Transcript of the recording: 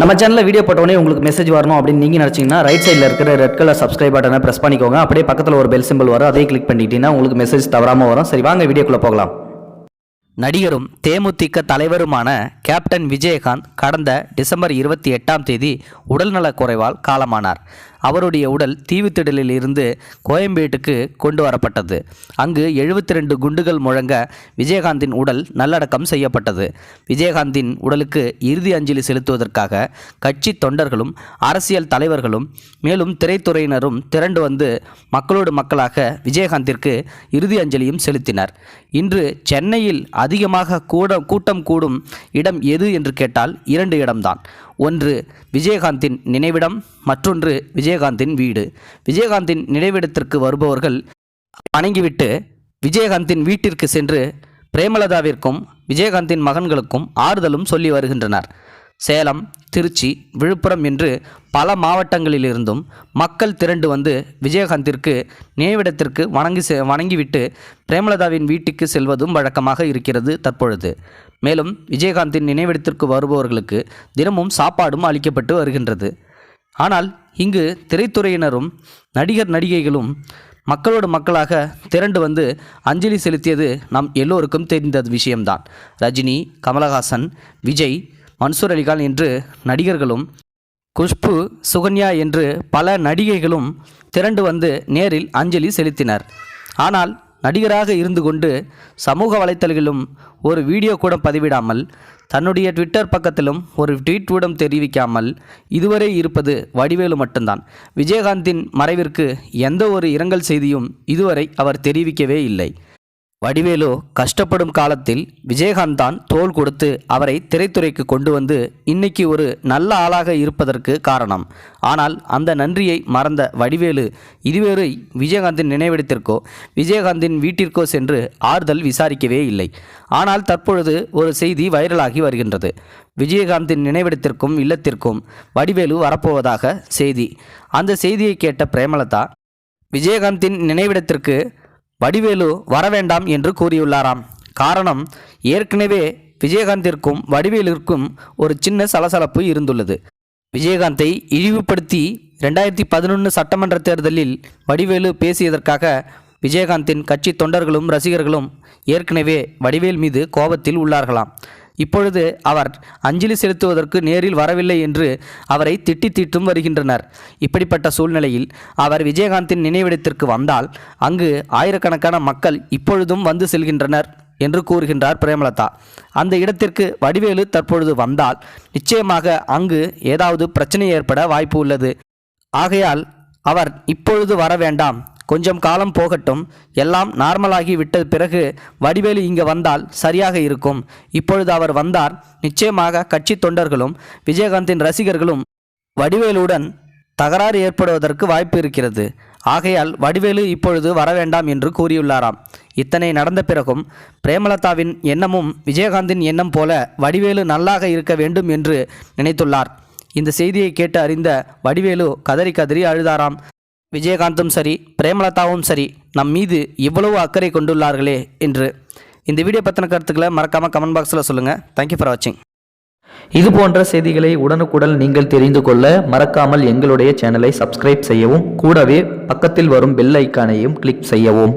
நம்ம சேனலில் வீடியோ போட்டோடனே உங்களுக்கு மெசேஜ் வரணும் அப்படின்னு நீங்கள் நினச்சிங்கன்னா ரைட் சைடில் இருக்கிற ரெட் கலர் சப்ஸ்கிரைப் பட்டனை ப்ரெஸ் பண்ணிக்கோங்க. அப்படியே பக்கத்தில் ஒரு பெல் சிம்பிள் வரும். அதே கிளிக் பண்ணிட்டீங்கன்னா உங்களுக்கு மெசேஜ் தவறாமல் வரும். சரி வாங்க வீடியோக்குள்ளே போகலாம். நடிகரும் தேமுதிக தலைவருமான கேப்டன் விஜயகாந்த் கடந்த டிசம்பர் இருபத்தி எட்டாம் தேதி உடல்நலக் குறைவால் காலமானார். அவருடைய உடல் தீவுத்திடலில் இருந்து கோயம்பேட்டுக்கு கொண்டு வரப்பட்டது. அங்கு எழுபத்தி ரெண்டு குண்டுகள் முழங்க விஜயகாந்தின் உடல் நல்லடக்கம் செய்யப்பட்டது. விஜயகாந்தின் உடலுக்கு இறுதி அஞ்சலி செலுத்துவதற்காக கட்சி தொண்டர்களும் அரசியல் தலைவர்களும் மேலும் திரைத்துறையினரும் திரண்டு வந்து மக்களோடு மக்களாக விஜயகாந்திற்கு இறுதி அஞ்சலியும் செலுத்தினர். இன்று சென்னையில் அதிகமாக கூட கூட்டம் கூடும் இடம் எது என்று கேட்டால் இரண்டு இடம்தான். ஒன்று விஜயகாந்தின் நினைவிடம் மற்றொன்று விஜயகாந்தின் வீடு. விஜயகாந்தின் நினைவிடத்திற்கு வருபவர்கள் வணங்கிவிட்டு விஜயகாந்தின் வீட்டிற்கு சென்று பிரேமலதாவிற்கும் விஜயகாந்தின் மகன்களுக்கும் ஆறுதலும் சொல்லி வருகின்றனர். சேலம் திருச்சி விழுப்புரம் என்று பல மாவட்டங்களிலிருந்தும் மக்கள் திரண்டு வந்து விஜயகாந்திற்கு நினைவிடத்திற்கு வணங்கி வணங்கிவிட்டு பிரேமலதாவின் வீட்டுக்கு செல்வதும் வழக்கமாக இருக்கிறது தற்பொழுது. மேலும் விஜயகாந்தின் நினைவிடத்திற்கு வருபவர்களுக்கு தினமும் சாப்பாடும் அளிக்கப்பட்டு வருகின்றது. ஆனால் இங்கு திரைத்துறையினரும் நடிகர் நடிகைகளும் மக்களோடு மக்களாக திரண்டு வந்து அஞ்சலி செலுத்தியது நம் எல்லோருக்கும் தெரிந்த விஷயம்தான். ரஜினி கமலஹாசன் விஜய் மன்சூர் அலிகான் என்று நடிகர்களும் குஷ்பு சுகன்யா என்று பல நடிகைகளும் திரண்டு வந்து நேரில் அஞ்சலி செலுத்தினர். ஆனால் நடிகராக இருந்து கொண்டு சமூக வலைத்தளங்களிலும் ஒரு வீடியோ கூட பதிவிடாமல் தன்னுடைய ட்விட்டர் பக்கத்திலும் ஒரு ட்வீட் கூட தெரிவிக்காமல் இதுவரை இருப்பது வடிவேலு மட்டும்தான். விஜயகாந்தின் மறைவிற்கு எந்த ஒரு இரங்கல் செய்தியும் இதுவரை அவர் தெரிவிக்கவே இல்லை. வடிவேலு கஷ்டப்படும் காலத்தில் விஜயகாந்த் தான் தோள் கொடுத்து அவரை திரைத்துறைக்கு கொண்டு வந்து இன்னைக்கு ஒரு நல்ல ஆளாக இருப்பதற்கு காரணம். ஆனால் அந்த நன்றியை மறந்த வடிவேலு இதுவரை விஜயகாந்தின் நினைவிடத்திற்கோ விஜயகாந்தின் வீட்டிற்கோ சென்று ஆறுதல் விசாரிக்கவே இல்லை. ஆனால் தற்பொழுது ஒரு செய்தி வைரலாகி வருகின்றது. விஜயகாந்தின் நினைவிடத்திற்கும் இல்லத்திற்கும் வடிவேலு வரப்போவதாக செய்தி. அந்த செய்தியை கேட்ட பிரேமலதா விஜயகாந்தின் நினைவிடத்திற்கு வடிவேலு வரவேண்டாம் என்று கூறியுள்ளாராம். காரணம் ஏற்கனவே விஜயகாந்திற்கும் வடிவேலிற்கும் ஒரு சின்ன சலசலப்பு இருந்துள்ளது. விஜயகாந்தை இழிவுபடுத்தி ரெண்டாயிரத்தி பதினொன்று சட்டமன்ற தேர்தலில் வடிவேலு பேசியதற்காக விஜயகாந்தின் கட்சி தொண்டர்களும் ரசிகர்களும் ஏற்கனவே வடிவேல் மீது கோபத்தில் உள்ளார்களாம். இப்பொழுது அவர் அஞ்சலி செலுத்துவதற்கு நேரில் வரவில்லை என்று அவரை திட்டி தீட்டும் வருகின்றனர். இப்படிப்பட்ட சூழ்நிலையில் அவர் விஜயகாந்தின் நினைவிடத்திற்கு வந்தால் அங்கு ஆயிரக்கணக்கான மக்கள் இப்பொழுதும் வந்து செல்கின்றனர் என்று கூறுகின்றார் பிரேமலதா. அந்த இடத்திற்கு வடிவேலு தற்பொழுது வந்தால் நிச்சயமாக அங்கு ஏதாவது பிரச்சனை ஏற்பட வாய்ப்பு உள்ளது. ஆகையால் அவர் இப்பொழுது வர வேண்டாம். கொஞ்சம் காலம் போகட்டும் எல்லாம் நார்மலாகி விட்ட பிறகு வடிவேலு இங்கே வந்தால் சரியாக இருக்கும். இப்பொழுது அவர் வந்தார். நிச்சயமாக கட்சி தொண்டர்களும் விஜயகாந்தின் ரசிகர்களும் வடிவேலுடன் தகராறு ஏற்படுவதற்கு வாய்ப்பு இருக்கிறது. ஆகையால் வடிவேலு இப்பொழுது வர வேண்டாம் என்று கூறியுள்ளாராம். இத்தனை நடந்த பிறகும் பிரேமலதாவின் எண்ணமும் விஜயகாந்தின் எண்ணம் போல வடிவேலு நல்லாக இருக்க வேண்டும் என்று நினைத்துள்ளார். இந்த செய்தியை கேட்டு அறிந்த வடிவேலு கதறி கதறி அழுதாராம். விஜயகாந்தும் சரி பிரேமலதாவும் சரி நம் மீது இவ்வளவு அக்கறை கொண்டுள்ளார்களே என்று. இந்த வீடியோ பற்றின கருத்துக்களை மறக்காமல் கமெண்ட் பாக்ஸில் சொல்லுங்கள் தேங்க்யூ ஃபார் வாட்சிங் இது போன்ற செய்திகளை உடனுக்குடன் நீங்கள் தெரிந்து கொள்ள மறக்காமல் எங்களுடைய சேனலை சப்ஸ்கிரைப் செய்யவும் கூடவே பக்கத்தில் வரும் பெல் ஐக்கானையும் கிளிக் செய்யவும்.